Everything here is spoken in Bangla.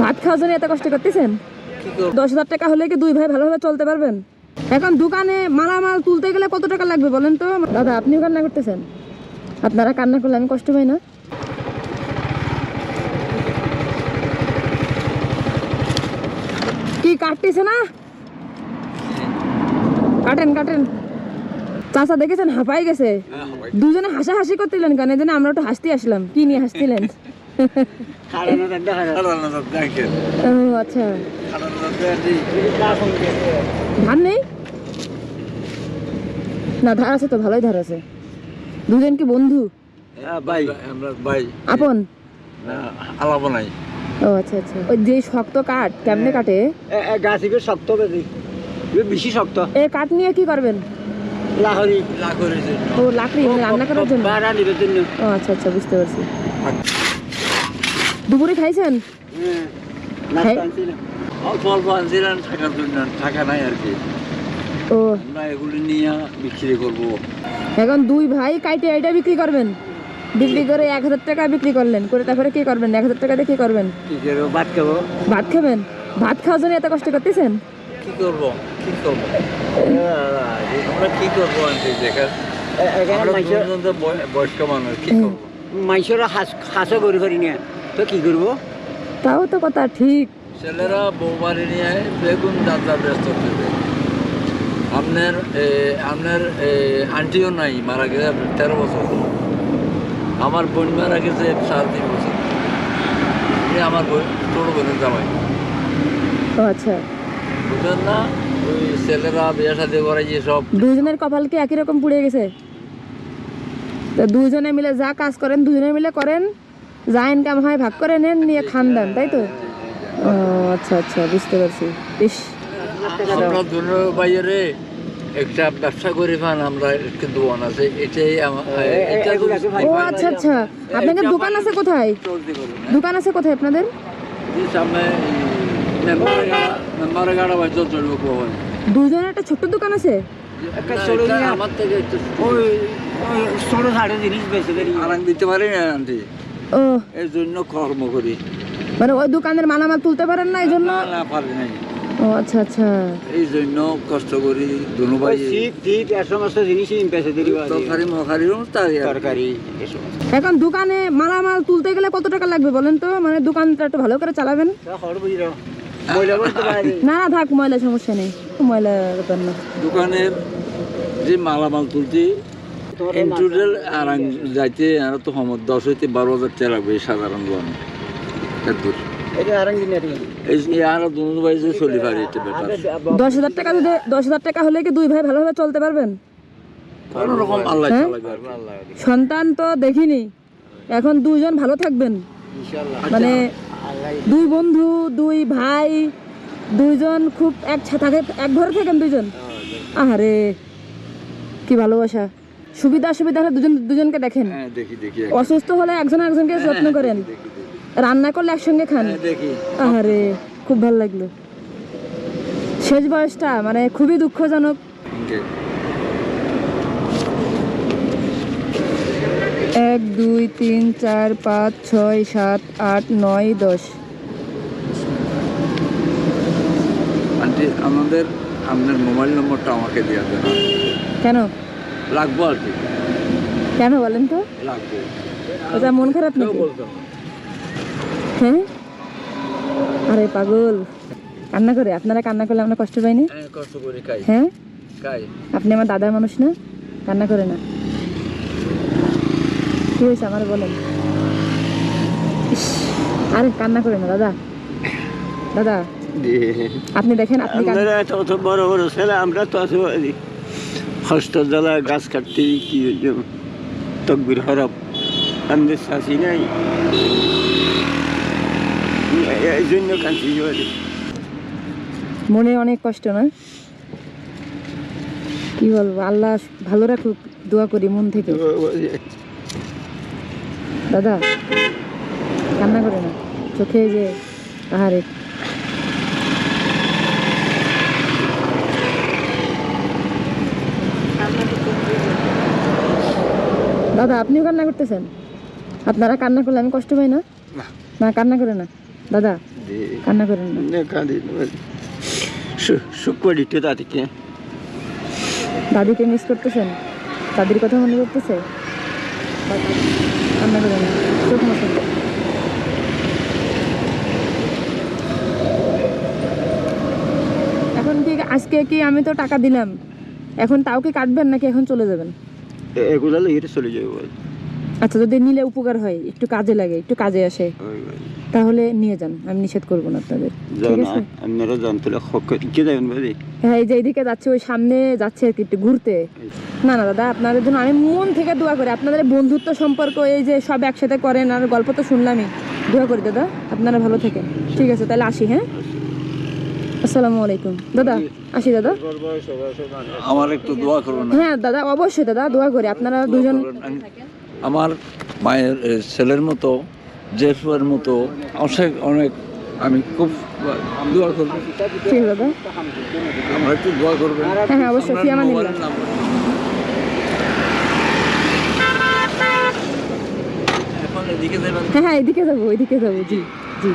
ভাত খাওয়ার জন্য এত কষ্ট করতেছেন? দশ হাজার টাকা হলে কি দুই ভাই ভালোভাবে চলতে পারবেন? এখন দোকানে মালামাল তুলতে গেলে কত টাকা লাগবে বলেন তো? দাদা আপনিও কান্না করতেছেন? আপনারা কান্না করলে আমি কষ্ট পাই না। কি কাটতেছে না? কাটেন কাটেন। চাচা দেখেছেন? হাঁপাই গেছে। দুজনে হাসাহাসি করতেলেন কেন? এই জন্য আমরা একটু হাসতে আসলাম। কি নিয়ে হাসছিলেন? ও আচ্ছা। ধান নেই? না ধার আছে তো ভালোই ধার আছে। দুজন কি বন্ধু? ভাই। আমরা ভাই। আপন? আলাপ নাই। ও আচ্ছা আচ্ছা। ওই যে শক্ত কাঠ কেমনে কাটে? গাছ এগুলো শক্ত বেশি। বেশি শক্ত। এ কাঠ নিয়ে কি করবেন? লাহরি লা ও লাকড়ি মানে রান্না করার জন্য? ও আচ্ছা আচ্ছা বুঝতে পারছি। দুপুরে খাইছেন? হ্যাঁ। অল্প অল্প আনছিলেন থাকার জন্য টাকা নাই আর কি। ও। আমরা এগুলি নিয়ে বিক্রি করব। এখন দুই ভাই কাইটে এটা বিক্রি করবেন? বিক্রি করে এক হাজার টাকা বিক্রি করলেন। করে তারপরে কি করবেন? এক হাজার টাকা দিয়ে কি করবেন? কি করব? ভাত খাব। ভাত খাবেন? ভাত খাওয়ার জন্য এত কষ্ট করতেছেন? কি করব? কি করব? আমরা কি করব আমরা বয়স্ক মানুষ কি করব? মাইসের হাঁস হাঁসও গড়ি করি না তো কি করব? তাও তো কথা ঠিক। ছেলেরা বউ বাড়ি নিয়ে বেগুন যাত্রা ব্যস্ত থাকে আপনার আপনার আন্টিও নাই মারা গেছে তেরো বছর। আমার বোন মারা গেছে সাড়ে তিন বছর। আমার বোন ছোট বোনের জামাই। আচ্ছা। বুঝলেন না? ওই ছেলেরা বিয়ে সাথে করে যে সব। দুজনের কপাল কি একই রকম পুড়ে গেছে? তো দুজনে মিলে যা কাজ করেন দুজনে মিলে করেন। যা ইনকাম হয় ভাগ করে নেন নিয়ে খান দেন তাই তো? ও আচ্ছা আচ্ছা বুঝতে পারছি। ইস। আমরা দুনো বাইরে একটা ব্যবসা করে পান আমরা একটু দোকান আছে এটাই ও আচ্ছা আচ্ছা। আপনাদের দোকান আছে কোথায়? দোকান আছে কোথায় আপনাদের? দুজনের একটা ছোট্ট দোকান আছে। আমার থেকে ছোট। ছোট জিনিস বেশি আরাম দিতে পারি না আন্টি? ও। এর জন্য কর্ম করি। মানে ওই দোকানের মালামাল তুলতে পারেন না এই জন্য না, না পারি নাই। ও আচ্ছা আচ্ছা। এই জন্য কষ্ট করি দুনো ভাই। শীত টিট এ সমস্ত জিনিসই বেশি দেরি তরকারি মখারিও তাই তরকারি এখন দোকানে মালামাল তুলতে গেলে কত টাকা লাগবে বলেন তো? মানে দোকানটা একটু ভালো করে চালাবেন? না। না থাক ময়লা সমস্যা নেই। ময়লা ব্যাপার না। দোকানের যে মালামাল তুলতে ইন টোটাল আর যাইতে আর তো সময় দশ হইতে বারো হাজার টাকা লাগবে সাধারণ দোকান এত এটা আরেক দিন আর এই আর দুনো ভাই চলি পারি এটা ব্যাপার দশ হাজার টাকা যদি দশ হাজার টাকা হলে কি দুই ভাই ভালোভাবে চলতে পারবেন? কোনো রকম আল্লাহ হ্যাঁ? সন্তান তো দেখিনি। এখন দুইজন ভালো থাকবেন। মানে দুই বন্ধু দুই ভাই দুইজন খুব এক থাকে এক ঘরে থাকেন দুইজন। আহারে কি ভালোবাসা। সুবিধা অসুবিধা হলে দুজন দুজনকে দেখেন। হ্যাঁ অসুস্থ হলে একজন একজনকে যত্ন করেন। রান্না করলে একসঙ্গে খান। হ্যাঁ, আহারে খুব ভালো লাগল। শেষ বয়সটা মানে খুবই দুঃখজনক। এক দুই তিন চার পাঁচ ছয় সাত আট নয় দশ। আন্টি আমাদের আপনার মোবাইল নম্বরটা আমাকে দেওয়া দেন। কেন? লাগবো আর কি। কেন বলেন তো? লাগবো। ওটা মন খারাপ নাকি? হ্যাঁ? আরে পাগল। কান্না করে? আপনারা কান্না করলে আমরা কষ্ট হ্যাঁ করে খাই। হ্যাঁ? খাই। আপনি আমার দাদার মানুষ না? কান্না করে না? কি হয়েছে আমার বলেন? আরে কান্না করে না দাদা। দাদা আপনি দেখেন আপনি বড় বড় ছেলে আমরা তো হস্ত জ্বালা, গাছ কাটতে, কি? তকবির হরব আমাদের শাসি নাই। এই জন্য কাঁদছি মনে অনেক কষ্ট না? কি বলব, আল্লাহ ভালো রাখুক, দোয়া করি মন থেকে। দাদা, কান্না করে না। চোখে যে আহারে। দাদা আপনিও কান্না করতেছেন? আপনারা কান্না করলে আমি কষ্ট পাই না? না। কান্না করে না। দাদা কান্না করেন না। দাদিকে। মিস করতেছেন? দাদির কথা মনে করতেছে কান্না করেন চোখ মতন এখন কি আজকে কি আমি তো টাকা দিলাম? এখন তাও কি কাটবেন নাকি এখন চলে যাবেন? এগুলো লেগে চলে যাবে আচ্ছা যদি নিলে উপকার হয় একটু কাজে লাগে একটু কাজে আসে তাহলে নিয়ে যান আমি নিষেধ করব না আপনাদের। আপনারা জানতলে হক কি যাবেন বুঝি হ্যাঁ এই যে এইদিকে যাচ্ছে ওই সামনে যাচ্ছে আর কি একটু ঘুরতে। না না দাদা আপনাদের জন্য আমি মন থেকে দোয়া করি আপনাদের বন্ধুত্ব সম্পর্ক এই যে সব একসাথে করেন আর গল্প তো শুনলামই। দোয়া করি দাদা আপনারা ভালো থাকেন। ঠিক আছে তাহলে আসি হ্যাঁ? আসসালামু আলাইকুম। দাদা আসি দাদা। আমার একটু দোয়া করবেন হ্যাঁ দাদা অবশ্যই দাদা দোয়া করি। আপনারা দুজন আমার মায়ের ছেলের মতো জেফের মতো অনেক অনেক আমি খুব দোয়া করব। ঠিক দাদা। আমার একটু দোয়া করবেন। হ্যাঁ হ্যাঁ অবশ্যই যাবেন হ্যাঁ হ্যাঁ এদিকে যাব এদিকে যাব। জি জি।